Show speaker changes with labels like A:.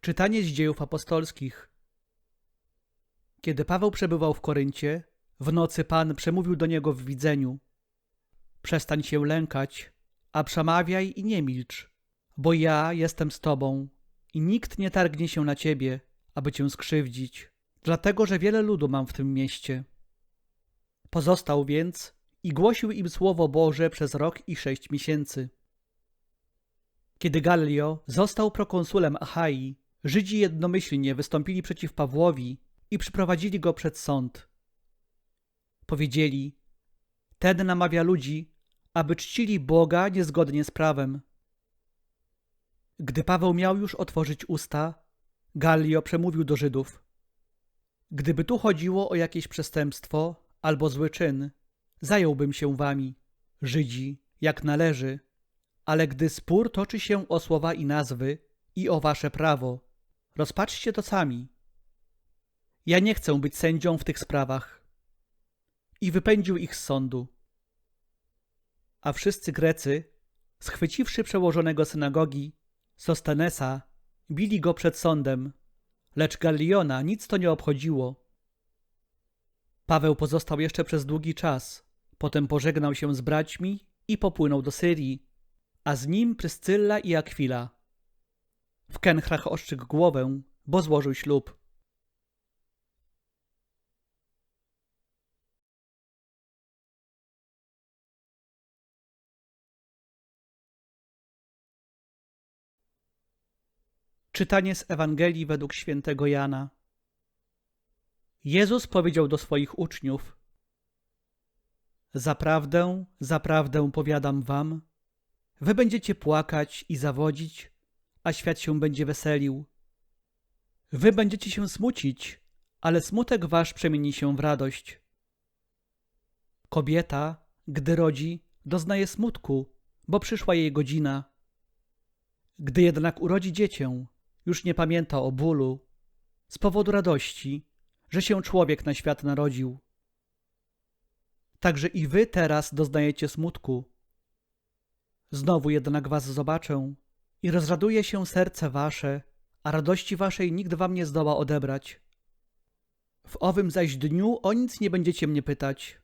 A: Czytanie z dziejów apostolskich. Kiedy Paweł przebywał w Koryncie, w nocy Pan przemówił do niego w widzeniu. Przestań się lękać, a przemawiaj i nie milcz, bo ja jestem z tobą i nikt nie targnie się na ciebie, aby cię skrzywdzić, dlatego że wiele ludu mam w tym mieście. Pozostał więc i głosił im słowo Boże przez rok i sześć miesięcy. Kiedy Gallio został prokonsulem Achai, Żydzi jednomyślnie wystąpili przeciw Pawłowi i przyprowadzili go przed sąd. Powiedzieli: Ten namawia ludzi, aby czcili Boga niezgodnie z prawem. Gdy Paweł miał już otworzyć usta, Gallio przemówił do Żydów: Gdyby tu chodziło o jakieś przestępstwo albo zły czyn, zająłbym się wami, Żydzi, jak należy, ale gdy spór toczy się o słowa i nazwy i o wasze prawo, rozpatrzcie to sami. Ja nie chcę być sędzią w tych sprawach. I wypędził ich z sądu. A wszyscy Grecy, schwyciwszy przełożonego synagogi, Sostenesa, bili go przed sądem, lecz Galliona nic to nie obchodziło. Paweł pozostał jeszcze przez długi czas, potem pożegnał się z braćmi i popłynął do Syrii, a z nim Pryscylla i Akwila. W Kenchrach oszczykł głowę, bo złożył ślub. Czytanie z Ewangelii według świętego Jana. Jezus powiedział do swoich uczniów: Zaprawdę, zaprawdę powiadam wam, wy będziecie płakać i zawodzić, a świat się będzie weselił. Wy będziecie się smucić, ale smutek wasz przemieni się w radość. Kobieta, gdy rodzi, doznaje smutku, bo przyszła jej godzina. Gdy jednak urodzi dziecię, już nie pamięta o bólu, z powodu radości, że się człowiek na świat narodził. Także i wy teraz doznajecie smutku. Znowu jednak was zobaczę i rozraduje się serce wasze, a radości waszej nikt wam nie zdoła odebrać. W owym zaś dniu o nic nie będziecie mnie pytać.